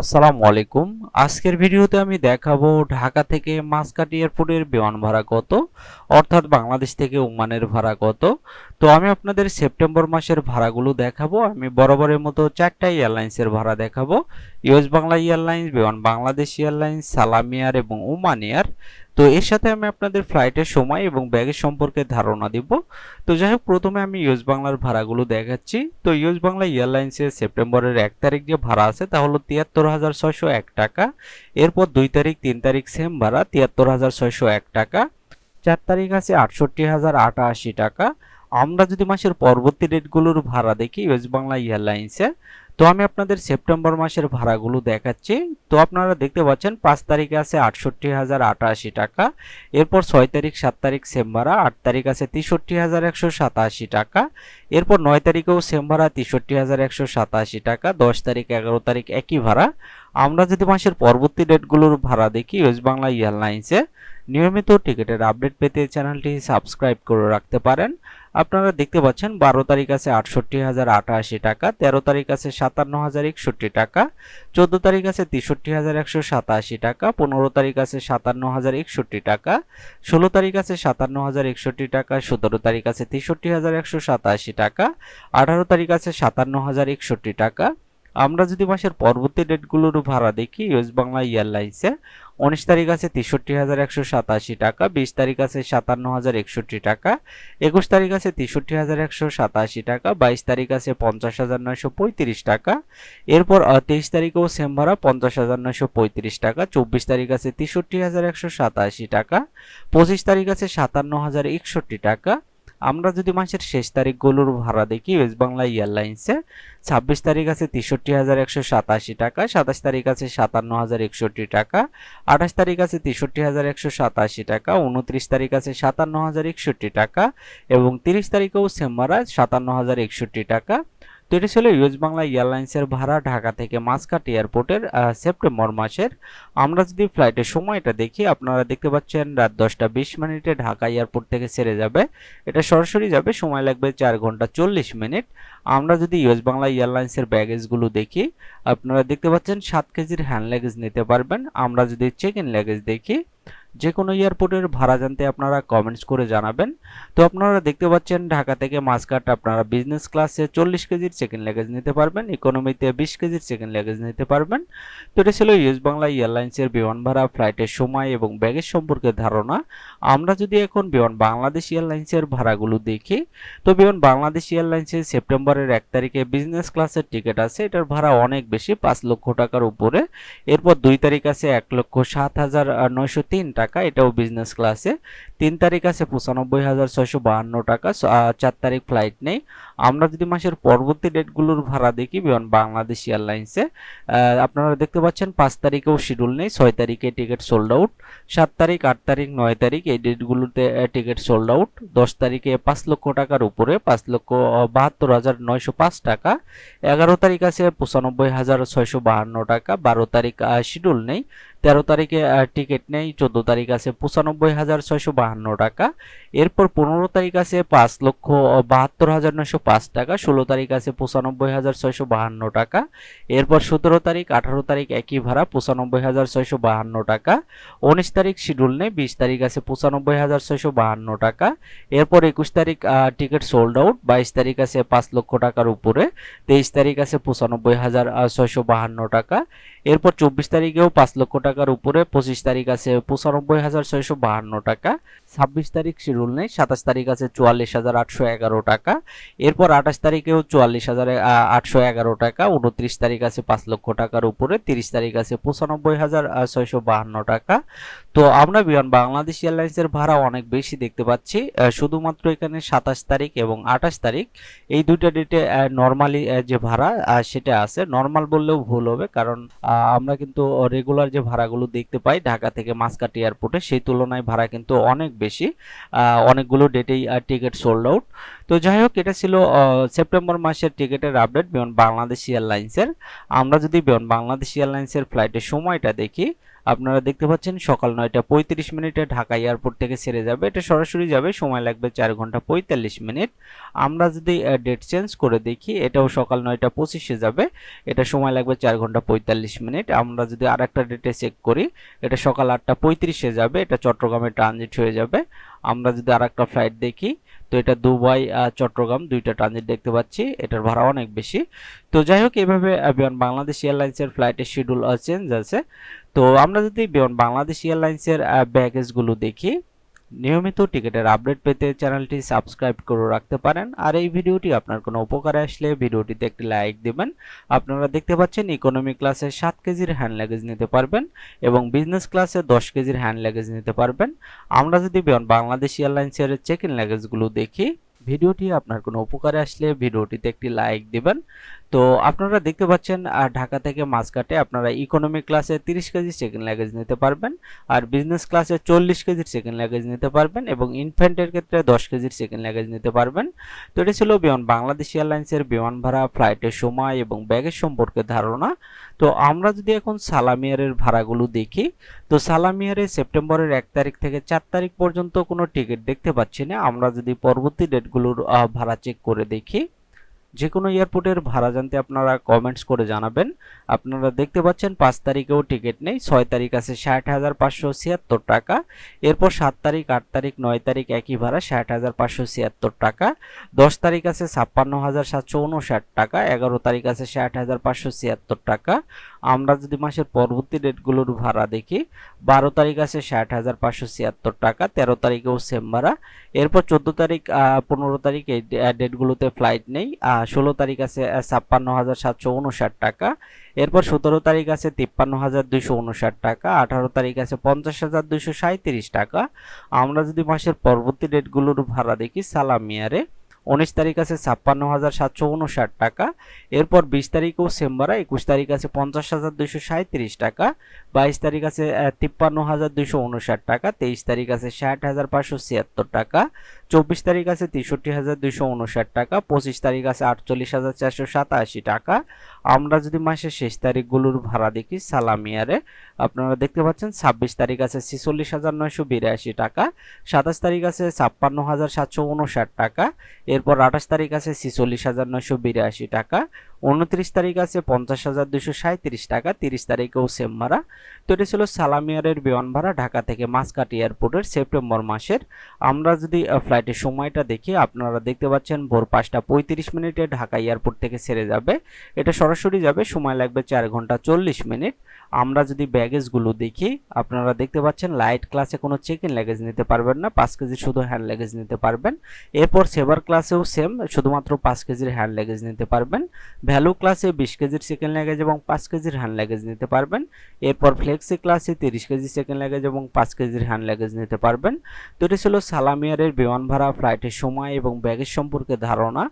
আসসালামু আলাইকুম। আজকের ভিডিওতে আমি দেখাবো ঢাকা থেকে মাসকাটি এয়ারপোর্টের বিমান ভাড়া কত, অর্থাৎ বাংলাদেশ থেকে উমানের ভাড়া কত। তো আমি আপনাদের সেপ্টেম্বর মাসের ভাড়াগুলো দেখাবো। আমি বরাবরের মতো চারটা এয়ারলাইন্সের ভাড়া দেখাবো। US Bangla airlines, Biman Bangladesh airlines, Salam air এবং ওমান এয়ার। তো এর সাথে আমি আপনাদের ফ্লাইটের সময় এবং ব্যাগের সম্পর্কে ধারণা দিব। তো যাই হোক, প্রথমে আমি ইউজ বাংলার ভাড়াগুলো দেখাচ্ছি। তো ইউজ বাংলা এয়ারলাইন্সের সেপ্টেম্বরের এক তারিখ যে ভাড়া আছে, তা হলো তিয়াত্তর হাজার ছয়শো এক টাকা। এরপর দুই তারিখ, তিন তারিখ সেম ভাড়া, তিয়াত্তর হাজার ছয়শো এক টাকা। চার তারিখ আছে আটষট্টি হাজার আটাশি টাকা। আমরা যদি মাসের পরবর্তী ডেটগুলোর ভাড়া দেখি ওয়েস্ট বাংলা এয়ারলাইন্সে তো আমি আপনাদের সেপ্টেম্বর মাসের ভাড়াগুলো দেখাচ্ছি। তো আপনারা দেখতে পাচ্ছেন, পাঁচ তারিখে আছে আটষট্টি হাজার আটাশি টাকা, এরপর ছয় তারিখ, সাত তারিখ সেম ভাড়া আট তারিখ আছে তেষট্টি হাজার একশো সাতাশি টাকা, এরপর নয় তারিখেও সেম ভাড়া তেষট্টি হাজার একশো সাতাশি টাকা, দশ তারিখ এগারো তারিখ একই ভাড়া। আমরা যদি মাসের পরবর্তী ডেটগুলোর ভাড়া দেখি ওয়েস্ট বাংলা এয়ারলাইন্সে নিয়মিত টিকিটের আপডেট পেতে চ্যানেলটি সাবস্ক্রাইব করে রাখতে পারেন। আপনারা দেখতে পাচ্ছেন, বারো তারিখ আছে আটষট্টি হাজার আটাশি টাকা, তেরো তারিখ আছে সাতান্ন হাজার একষট্টি টাকা, চোদ্দ তারিখ আছে তেষট্টি হাজার একশো সাতাশি টাকা, পনেরো তারিখ আছে সাতান্ন হাজার একষট্টি টাকা, ষোলো তারিখ আছে সাতান্ন হাজার একষট্টি টাকা, সতেরো তারিখ আছে তেষট্টি হাজার একশো সাতাশি টাকা, আঠারো তারিখ আছে সাতান্ন হাজার একষট্টি টাকা আমরা যদি মাসের পরবর্তী ডেটগুলোর ভাড়া দেখি ওয়েস্ট বাংলা এয়ারলাইন্সে উনিশ তারিখ আছে তেষট্টি হাজার একশো সাতাশি টাকা, বিশ তারিখ আছে সাতান্ন হাজার একষট্টি টাকা, একুশ তারিখ আছে তেষট্টি হাজার একশো সাতাশি টাকা, বাইশ তারিখ আছে পঞ্চাশ হাজার নয়শো পঁয়ত্রিশ টাকা, এরপর তেইশ তারিখেও সেম ভাড়া পঞ্চাশ হাজার নয়শো পঁয়ত্রিশ টাকা, চব্বিশ তারিখ আছে তেষট্টি হাজার একশো সাতাশি টাকা, পঁচিশ তারিখ আছে সাতান্ন হাজার একষট্টি টাকা আমরা যদি মাসের শেষ তারিখগুলোর ভাড়া দেখি ওয়েস্ট বাংলা এয়ারলাইন্সে ছাব্বিশ তারিখ আছে তেষট্টি হাজার একশো সাতাশি টাকা, সাতাশ তারিখ আছে সাতান্ন হাজার একষট্টি টাকা, আঠাশ তারিখ আছে তেষট্টি হাজার একশো সাতাশি টাকা, উনত্রিশ তারিখ আছে সাতান্ন হাজার একষট্টি টাকা এবং তিরিশ তারিখেও সেম্বার সাতান্ন হাজার একষট্টি টাকা। তো এটি ছিল ইউএস বাংলা এয়ারলাইন্সের ভাড়া ঢাকা থেকে মাসকাট এয়ারপোর্টের সেপ্টেম্বর মাসের। আমরা যদি ফ্লাইটের সময়টা দেখি, আপনারা দেখতে পাচ্ছেন রাত দশটা বিশ মিনিটে ঢাকা এয়ারপোর্ট থেকে ছেড়ে যাবে। এটা সরাসরি যাবে, সময় লাগবে চার ঘণ্টা চল্লিশ মিনিট। আমরা যদি ইউএস বাংলা এয়ারলাইন্সের ব্যাগেজগুলো দেখি, আপনারা দেখতে পাচ্ছেন সাত কেজির হ্যান্ড লাগেজ নিতে পারবেন। আমরা যদি চেক ইন লাগেজ দেখি যে কোনো এয়ারপোর্টের ভাড়া জানতে আপনারা কমেন্টস করে জানাবেন। তো আপনারা দেখতে পাচ্ছেন ঢাকা থেকে মাসকাট আপনারা বিজনেস ক্লাসে চল্লিশ কেজির ইন লাগেজ নিতে পারবেন ইকোনমিতে বিশ কেজির ইন লাগেজ নিতে পারবেন। তো এটা ছিল ইউএস বাংলা এয়ারলাইন্সের বিমান ভাড়া ফ্লাইটের সময় এবং ব্যাগের সম্পর্কে ধারণা। আমরা যদি এখন বিমান বাংলাদেশ এয়ারলাইন্সের ভাড়াগুলো দেখি, তো বিমান বাংলাদেশ এয়ারলাইন্সের সেপ্টেম্বরের এক তারিখে বিজনেস ক্লাসের টিকিট আছে, এটার ভাড়া অনেক বেশি, পাঁচ লক্ষ টাকার উপরে। এরপর দুই তারিখ আছে এক লক্ষ সাত হাজার নয়শো তিন টাকা, এটাও বিজনেস ক্লাসে তিন তারিখ আছে পঁচানব্বই হাজার ছয়শো বাহান্ন টাকা চার তারিখ ফ্লাইট নেই। আমরা যদি মাসের পরবর্তী ডেটগুলোর ভাড়া দেখি, বিমান বাংলাদেশ এয়ারলাইন্সে আপনারা দেখতে পাচ্ছেন পাঁচ তারিখেও শিডিউল নেই, ছয় তারিখে টিকিট সোল্ড আউট সাত তারিখ, আট তারিখ, নয় তারিখ এই ডেটগুলোতে টিকিট সোল্ড আউট দশ তারিখে পাঁচ লক্ষ টাকার উপরে, পাঁচ লক্ষ বাহাত্তর হাজার নয়শো পাঁচ টাকা। এগারো তারিখ আছে পঁচানব্বই হাজার ছয়শো বাহান্ন টাকা, বারো তারিখ শিডিউল নেই। তেরো তারিখে টিকিট নেই, চোদ্দ তারিখ আছে পঁচানব্বই হাজার ছয়শো বাহান্ন টাকা। এরপর পনেরো তারিখ আছে পাঁচ লক্ষ বাহাত্তর হাজার নয়শো পাঁচ টাকা, ষোলো তারিখ আছে পঁচানব্বই হাজার ছয়শো বাহান্ন টাকা। এরপর সতেরো তারিখ, আঠারো তারিখ একই ভাড়া, পঁচানব্বই হাজার ছয়শো বাহান্ন টাকা। উনিশ তারিখ শিডিউল নেই, বিশ তারিখ আছে পঁচানব্বই হাজার ছয়শো বাহান্ন টাকা। এরপর একুশ তারিখ টিকিট সোল্ড আউট বাইশ তারিখ আছে পাঁচ লক্ষ টাকার উপরে, তেইশ তারিখ আছে পঁচানব্বই হাজার ছয়শো বাহান্ন টাকা। এরপর চব্বিশ তারিখেও পাঁচ লক্ষ টাকার উপরে, পঁচিশ তারিখ আছে পঁচানব্বই হাজার ছয়শো বাহান্ন টাকা, ছাব্বিশ তারিখ শিডিউল নেই, সাতাশ তারিখ আছে চুয়াল্লিশ হাজার আটশো এগারো টাকা, এরপর আঠাশ তারিখেও চুয়াল্লিশ হাজার আটশো এগারো টাকা, উনত্রিশ তারিখ আছে পাঁচ লক্ষ টাকার উপরে, তিরিশ তারিখ আছে পঁচানব্বই হাজার ছয়শো বাহান্ন টাকা। তো আমরা বিমান বাংলাদেশ এয়ারলাইন্সের ভাড়া অনেক বেশি দেখতে পাচ্ছি শুধুমাত্র এখানে সাতাশ তারিখ এবং আঠাশ তারিখ, এই দুইটা ডেটে নর্মালি যে ভাড়া সেটা আছে। নর্মাল বললেও ভুল হবে, কারণ আমরা কিন্তু রেগুলার যে ভাড়াগুলো দেখতে পাই ঢাকা থেকে মাসকাটি এয়ারপোর্টে সেই তুলনায় ভাড়া কিন্তু অনেক বেশি। অনেকগুলো ডেটেই টিকিট সোল্ড আউট তো যাই হোক, এটা ছিল সেপ্টেম্বর মাসের টিকিটের আপডেট বিমান বাংলাদেশ এয়ারলাইন্সের আমরা যদি বিমান বাংলাদেশ এয়ারলাইন্সের ফ্লাইটের সময়টা দেখি আপনারা দেখতে পাচ্ছেন সকাল নয়টা পঁয়ত্রিশ মিনিটে ঢাকা এয়ারপোর্ট থেকে ছেড়ে যাবে। এটা সরাসরি যাবে, সময় লাগবে চার ঘণ্টা পঁয়তাল্লিশ মিনিট। আমরা যদি ডেট চেঞ্জ করে দেখি, এটাও সকাল নয়টা পঁচিশে যাবে। এটা সময় লাগবে চার ঘণ্টা পঁয়তাল্লিশ মিনিট। আমরা যদি আর একটা ডেটে চেক করি, এটা সকাল আটটা পঁয়ত্রিশে যাবে। এটা চট্টগ্রামে ট্রানজিট হয়ে যাবে। আমরা যদি আর একটা ফ্লাইট দেখি তো এটা দুবাই আর চট্টগ্রাম দুইটা ট্রানজিট দেখতে পাচ্ছি। এটার ভাড়া অনেক বেশি। তো যাই হোক, এভাবে বিমান বাংলাদেশ এয়ারলাইন্সের ফ্লাইটের শিডিউল চেঞ্জ আছে। তো আমরা যদি বিমান বাংলাদেশ এয়ারলাইন্সের ব্যাগেজগুলো দেখি নিয়মিত টিকিটের আপডেট পেতে চ্যানেলটি সাবস্ক্রাইব করে রাখতে পারেন। আর এই ভিডিওটি আপনার কোনো উপকারে আসলে ভিডিওটিতে একটি লাইক দিবেন। আপনারা দেখতে পাচ্ছেন ইকোনমি ক্লাসে সাত কেজির হ্যান্ড লাগেজ নিতে পারবেন এবং বিজনেস ক্লাসে দশ কেজির হ্যান্ড লাগেজ নিতে পারবেন। আমরা যদি বাংলাদেশ এয়ারলাইন্সের চেক ইন লাগেজগুলো দেখি, ভিডিওটি আপনার কোনো উপকারে আসলে ভিডিওটিতে একটি লাইক দিবেন। তো আপনারা দেখতে পাচ্ছেন ঢাকা থেকে মাঝঘাটে আপনারা ইকোনমি ক্লাসে তিরিশ কেজি সেকেন্ড লাগেজ নিতে পারবেন আর বিজনেস ক্লাসে চল্লিশ কেজির সেকেন্ড লাগেজ নিতে পারবেন এবং ইনফ্যান্টের ক্ষেত্রে দশ কেজির সেকেন্ড লাগেজ নিতে পারবেন। তো এটা ছিল বিমান, বাংলাদেশ এয়ারলাইন্সের বিমান ভাড়া ফ্লাইটের সময় এবং ব্যাগের সম্পর্কে ধারণা। তো আমরা যদি এখন সালামিয়ারের ভাড়াগুলো দেখি, তো সালামিয়ারে সেপ্টেম্বরের এক তারিখ থেকে চার তারিখ পর্যন্ত কোনো টিকিট দেখতে পাচ্ছি না। আমরা যদি পরবর্তী ডেটগুলোর ভাড়া চেক করে দেখি যে কোনো এয়ারপোর্টের ভাড়া জানতে আপনারা কমেন্টস করে জানাবেন। আপনারা দেখতে পাচ্ছেন পাঁচ তারিখেও টিকিট নেই, ছয় তারিখ আছে ষাট হাজার পাঁচশো ছিয়াত্তর টাকা, এরপর সাত তারিখ, আট তারিখ, নয় তারিখ একই ভাড়া ষাট হাজার পাঁচশো ছিয়াত্তর টাকা, দশ তারিখ আছে ছাপ্পান্ন হাজার সাতশো উনষাট টাকা, এগারো তারিখ আছে ষাট হাজার পাঁচশো ছিয়াত্তর টাকা আমরা যদি মাসের পরবর্তী ডেটগুলোর ভাড়া দেখি, বারো তারিখ আছে ষাট হাজার পাঁচশো ছিয়াত্তর টাকা, তেরো তারিখেও সেম ভাড়া। এরপর চোদ্দ তারিখ পনেরো তারিখ এই ডেটগুলোতে ফ্লাইট নেই ষোলো তারিখ আছে ছাপ্পান্ন হাজার সাতশো উনষাট টাকা। এরপর সতেরো তারিখ আছে তিপ্পান্ন হাজার দুইশো উনষাট টাকা, আঠারো তারিখ আছে পঞ্চাশ হাজার দুইশো সাঁত্রিশ টাকা। আমরা যদি মাসের পরবর্তী ডেটগুলোর ভাড়া দেখি সালামিয়ারে উনিশ তারিখ আছে ছাপ্পান্ন হাজার সাতশো উনষাট টাকা, এরপর বিশ তারিখেও সেম একুশ তারিখ আছে পঞ্চাশ হাজার দুইশো সাঁত্রিশ টাকা, বাইশ তারিখ আছে তিপ্পান্ন হাজার দুইশো উনষাট টাকা, তেইশ তারিখ আছে ষাট হাজার পাঁচশো ছিয়াত্তর টাকা, চব্বিশ তারিখ আছে তেষট্টি হাজার দুইশো উনষাট টাকা, পঁচিশ তারিখ আছে আটচল্লিশ হাজার চারশো সাতাশি টাকা আমরা যদি মাসের শেষ তারিখগুলোর ভাড়া দেখি সালামিয়ারে আপনারা দেখতে পাচ্ছেন ছাব্বিশ তারিখ আছে ছিচল্লিশ হাজার নয়শো বিরাশি টাকা, সাতাশ তারিখ আছে ছাপ্পান্ন হাজার সাতশো উনষাট টাকা, এরপর আঠাশ তারিখ আছে ছিচল্লিশ হাজার নয়শো বিরাশি টাকা উনত্রিশ তারিখ আছে পঞ্চাশ হাজার দুশো সাঁত্রিশ টাকা, তিরিশ তারিখেও সেম ভাড়া। তো এটা ছিল সালামিয়ারের বিমান ভাড়া ঢাকা থেকে মাসকাট এয়ারপোর্টের সেপ্টেম্বর মাসের। আমরা যদি ফ্লাইটের সময়টা দেখি, আপনারা দেখতে পাচ্ছেন ভোর পাঁচটা পঁয়ত্রিশ মিনিটে ঢাকা এয়ারপোর্ট থেকে ছেড়ে যাবে। এটা সরাসরি যাবে, সময় লাগবে চার ঘণ্টা চল্লিশ মিনিট। আমরা যদি ব্যাগেজগুলো দেখি, আপনারা দেখতে পাচ্ছেন লাইট ক্লাসে কোনো চেক ইন লাগেজ নিতে পারবেন না, পাঁচ কেজি শুধু হ্যান্ড লাগেজ নিতে পারবেন। এরপর সেভার ক্লাসেও সেম শুধুমাত্র পাঁচ কেজির হ্যান্ড লাগেজ নিতে পারবেন। ভ্যালু ক্লাসে বিশ কেজির সেকেন্ড লাগেজ এবং পাঁচ কেজির হ্যান্ড লাগেজ নিতে পারবেন। এরপর ফ্লেক্সি ক্লাসে তিরিশ কেজি সেকেন্ড লাগেজ এবং পাঁচ কেজির হ্যান্ড লাগেজ নিতে পারবেন। তো এটি ছিল সালামিয়ারের বিমান ভাড়া ফ্লাইটের সময় এবং ব্যাগের সম্পর্কে ধারণা।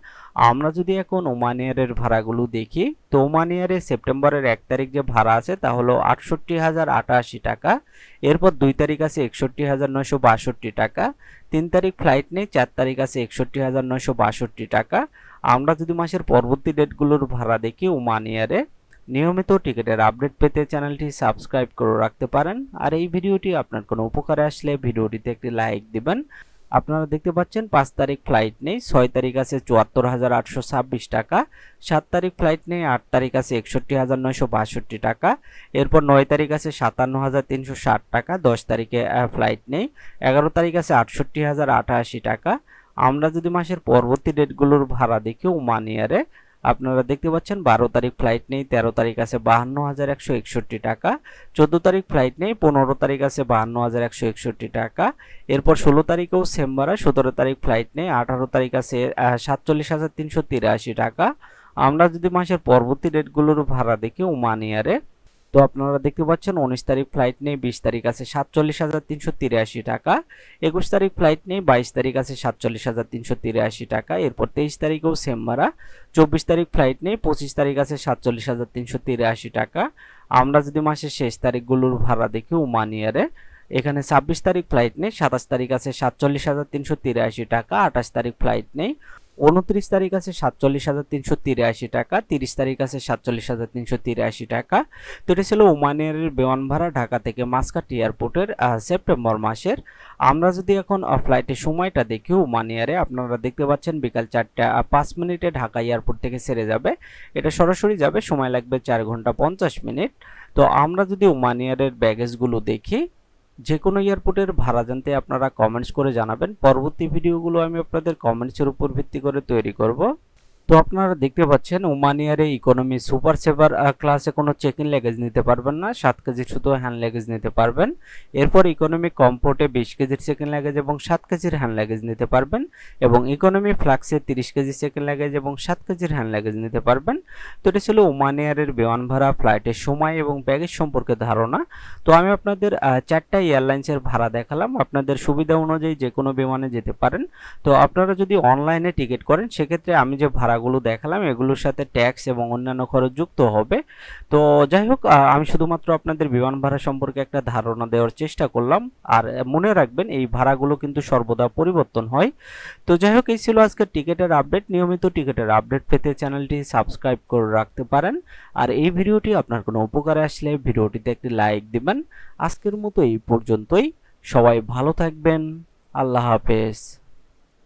আমরা যদি এখন ওমান এয়ারের ভাড়াগুলো দেখি, তো ওমান এয়ারে সেপ্টেম্বরের এক তারিখ যে ভাড়া আছে তা হলো আটষট্টি হাজার আটাশি টাকা। এরপর দুই তারিখ আছে একষট্টি হাজার নয়শো বাষট্টি টাকা। তিন তারিখ ফ্লাইট নেই, চার তারিখ আছে একষট্টি হাজার নয়শো বাষট্টি টাকা। আমরা যদি মাসের পরবর্তী ডেটগুলোর ভাড়া দেখি ওমান ইয়ারে নিয়মিত টিকিটের আপডেট পেতে চ্যানেলটি সাবস্ক্রাইব করে রাখতে পারেন। আর এই ভিডিওটি আপনার কোনো উপকারে আসলে ভিডিওটিতে একটি লাইক দিবেন। আপনারা দেখতে পাচ্ছেন, পাঁচ তারিখ ফ্লাইট নেই, ছয় তারিখ আছে চুয়াত্তর হাজার আটশো ছাব্বিশ টাকা, সাত তারিখ ফ্লাইট নেই, আট তারিখ আছে একষট্টি হাজার নয়শো বাষট্টি টাকা, এরপর নয় তারিখ আছে সাতান্ন হাজার তিনশো ষাট টাকা, দশ তারিখে ফ্লাইট নেই, এগারো তারিখ আছে আটষট্টি হাজার আটাশি টাকা আমরা যদি মাসের পরবর্তী ডেটগুলোর ভাড়া দেখি ওমান ইয়ারে আপনারা দেখতে পাচ্ছেন বারো তারিখ ফ্লাইট নেই, তেরো তারিখ আছে বাহান্ন হাজার একশো একষট্টি টাকা, চোদ্দ তারিখ ফ্লাইট নেই, পনেরো তারিখ আছে বাহান্ন হাজার একশো একষট্টি টাকা। এরপর ষোলো তারিখেও সেম ভাড়া, সতেরো তারিখ ফ্লাইট নেই, আঠারো তারিখ আছে সাতচল্লিশ হাজার তিনশো তিরাশি টাকা। আমরা যদি মাসের পরবর্তী ডেটগুলোর ভাড়া দেখি ওমান ইয়ারে তো আপনারা দেখতে পাচ্ছেন উনিশ তারিখ ফ্লাইট নেই, বিশ তারিখ আছে সাতচল্লিশ হাজার তিনশো তিরাশি টাকা, একুশ তারিখ ফ্লাইট নেই, বাইশ তারিখ আছে সাতচল্লিশ হাজার তিনশো তিরাশি টাকা, এরপর তেইশ তারিখেও সেম ভাড়া চব্বিশ তারিখ ফ্লাইট নেই, পঁচিশ তারিখ আছে সাতচল্লিশ হাজার তিনশো তিরাশি টাকা। আমরা যদি মাসের শেষ তারিখগুলোর ভাড়া দেখি ওমান ইয়ারে এখানে ছাব্বিশ তারিখ ফ্লাইট নেই, সাতাশ তারিখ আছে সাতচল্লিশ হাজার তিনশো তিরাশি টাকা, আঠাশ তারিখ ফ্লাইট নেই, উনত্রিশ তারিখ আছে সাতচল্লিশ হাজার তিনশো তিরাশি টাকা, তিরিশ তারিখ আছে সাতচল্লিশ হাজার তিনশো তিরাশি টাকা। তো এটা ছিল ওমানের বিমান ভাড়া ঢাকা থেকে মাসকাট এয়ারপোর্টের সেপ্টেম্বর মাসের। আমরা যদি এখন ফ্লাইটের সময়টা দেখি ওমান এয়ারে, আপনারা দেখতে পাচ্ছেন বিকাল চারটা পাঁচ মিনিটে ঢাকা এয়ারপোর্ট থেকে ছেড়ে যাবে। এটা সরাসরি যাবে, সময় লাগবে চার ঘণ্টা পঞ্চাশ মিনিট। তো আমরা যদি ওমান এয়ারের ব্যাগেজগুলো দেখি যে কোনো এয়ারপোর্টের ভাড়া জানতে আপনারা কমেন্টস করে জানাবেন। পরবর্তী ভিডিওগুলো আমি আপনাদের কমেন্টসের উপর ভিত্তি করে তৈরি করব। তো আপনারা দেখতে পাচ্ছেন ওমান এয়ারে ইকোনমি সুপার সেভার ক্লাসে কোনো চেক ইন লেগেজ নিতে পারবেন না, সাত কেজি শুধু হ্যান্ড লেগেজ নিতে পারবেন। এরপর ইকোনমি কমফোর্টে বিশ কেজির চেক ইন লেগেজ এবং সাত কেজির হ্যান্ড লেগেজ নিতে পারবেন এবং ইকোনমি ফ্লাক্সে তিরিশ কেজি চেক ইন লেগেজ এবং সাত কেজির হ্যান্ড লেগেজ নিতে পারবেন। তো এটা ছিল ওমান এয়ারের বিমান ভাড়া ফ্লাইটের সময় এবং ব্যাগেজ সম্পর্কে ধারণা। তো আমি আপনাদের চারটা এয়ারলাইন্সের ভাড়া দেখালাম। আপনাদের সুবিধা অনুযায়ী যে কোনো বিমানে যেতে পারেন। তো আপনারা যদি অনলাইনে টিকিট করেন, সেক্ষেত্রে আমি যে ভাড়াগুলো দেখালাম, এগুলোর সাথে ট্যাক্স এবং অন্যান্য খরচ যুক্ত হবে। তো যাই হোক আমি শুধুমাত্র আপনাদের বিমান ভাড়া সম্পর্কে একটা ধারণা দেওয়ার চেষ্টা করলাম। আর মনে রাখবেন, এই ভাড়াগুলো কিন্তু সর্বদা পরিবর্তন হয়। তো যাই হোক, এই ছিল আজকের টিকিটের আপডেট নিয়মিত টিকিটের আপডেট পেতে চ্যানেলটি সাবস্ক্রাইব করে রাখতে পারেন। আর এই ভিডিওটি আপনার কোনো উপকারে আসলে ভিডিওটিতে একটি লাইক দিবেন। আজকের মতো এই পর্যন্তই। সবাই ভালো থাকবেন। আল্লাহ হাফেজ।